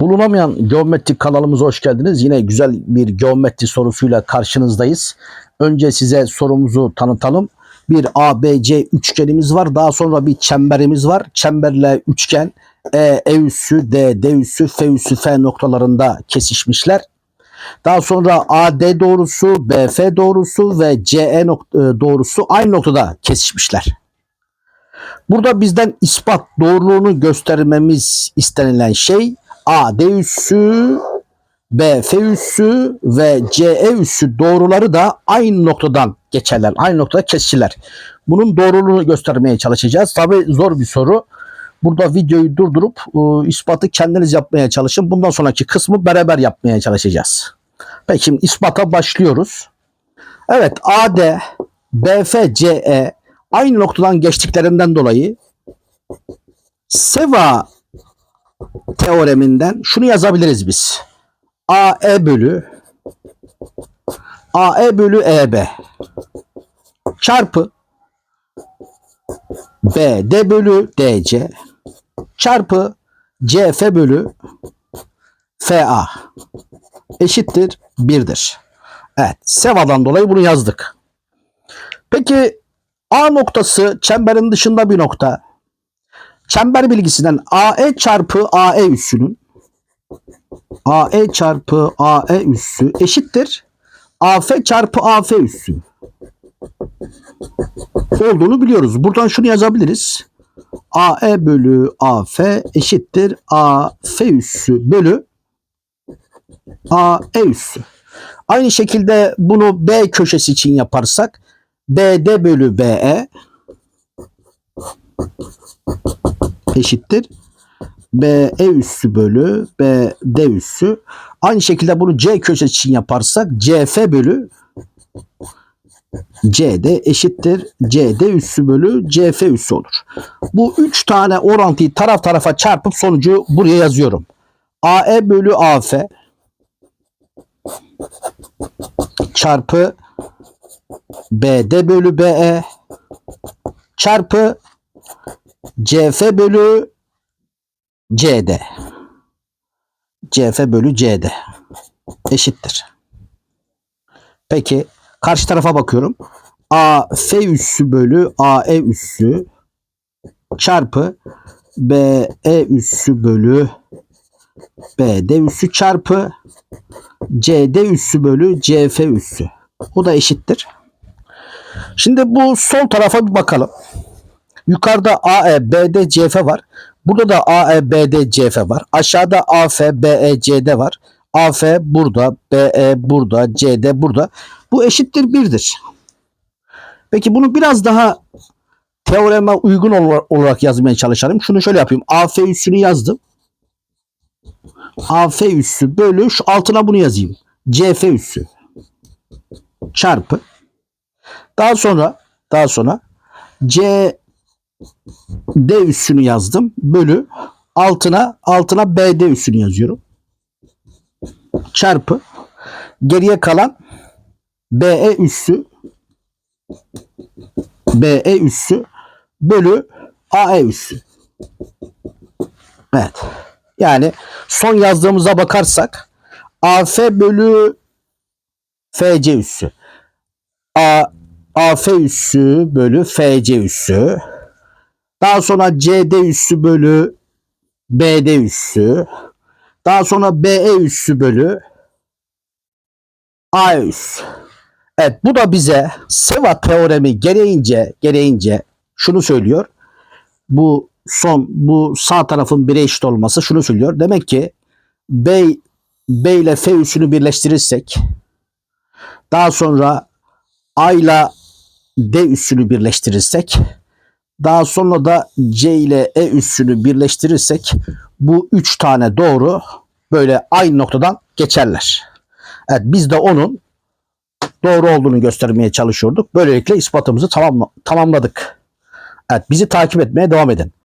Bulunamayan geometrik kanalımıza hoş geldiniz. Yine güzel bir geometri sorusuyla karşınızdayız. Önce size sorumuzu tanıtalım. Bir ABC üçgenimiz var. Daha sonra bir çemberimiz var. Çemberle üçgen E, E üssü, D, D üssü, F üssü, F noktalarında kesişmişler. Daha sonra AD doğrusu, BF doğrusu ve CE e, doğrusu aynı noktada kesişmişler. Burada bizden ispat doğruluğunu göstermemiz istenilen şey AD üssü, BF üssü ve CE üssü doğruları da aynı noktadan geçerler. Aynı noktada kesişirler. Bunun doğruluğunu göstermeye çalışacağız. Tabi zor bir soru. Burada videoyu durdurup e, ispatı kendiniz yapmaya çalışın. Bundan sonraki kısmı beraber yapmaya çalışacağız. Peki şimdi ispata başlıyoruz. Evet AD, BF, CE aynı noktadan geçtiklerinden dolayı Seva teoreminden şunu yazabiliriz biz. AE bölü AE bölü EB çarpı BD bölü DC çarpı CF bölü FA eşittir 1'dir. Evet. Seva'dan dolayı bunu yazdık. Peki A noktası çemberin dışında bir nokta. Çember bilgisinden AE çarpı AE üssünün AE çarpı AE üssü eşittir. AF çarpı AF üssü olduğunu biliyoruz. Buradan şunu yazabiliriz. AE bölü AF eşittir AF üssü bölü AE üssü. Aynı şekilde bunu B köşesi için yaparsak BD bölü BE eşittir. BE üssü bölü BD üssü. Aynı şekilde bunu C köşesi için yaparsak CF bölü CD eşittir CD üssü bölü CF üssü olur. Bu üç tane orantıyı taraf tarafa çarpıp sonucu buraya yazıyorum. AE bölü AF çarpı BD bölü BE çarpı CF bölü CD. CF bölü CD eşittir. Peki karşı tarafa bakıyorum. AF üssü bölü AE üssü çarpı BE üssü bölü BD üssü çarpı CD üssü bölü CF üssü. O da eşittir. Şimdi bu sol tarafa bir bakalım. Yukarıda AE, BD, CF var. Burada da AE, BD, CF var. Aşağıda AF, BE, CD var. AF burada, BE burada, CD burada. Bu eşittir 1'dir. Peki bunu biraz daha teoreme uygun ola- olarak yazmaya çalışalım. Şunu şöyle yapayım. AF üssünü yazdım. AF üssü bölü şu altına bunu yazayım. CF üssü çarpı daha sonra daha sonra C D üssünü yazdım. Bölü altına altına BD üssünü yazıyorum. Çarpı geriye kalan BE üssü BE üssü bölü AE üssü. Evet. Yani son yazdığımıza bakarsak AF bölü FC üssü. A, AF üssü bölü FC üssü. Daha sonra CD üssü bölü BD üssü. Daha sonra BE üssü bölü A üssü. Evet bu da bize Seva teoremi gereğince gereğince şunu söylüyor. Bu son bu sağ tarafın bire eşit olması şunu söylüyor. Demek ki B, B ile F üssünü birleştirirsek daha sonra A ile D üssünü birleştirirsek daha sonra da C ile E üssünü birleştirirsek bu üç tane doğru böyle aynı noktadan geçerler. Evet biz de onun doğru olduğunu göstermeye çalışıyorduk. Böylelikle ispatımızı tamam, tamamladık. Evet bizi takip etmeye devam edin.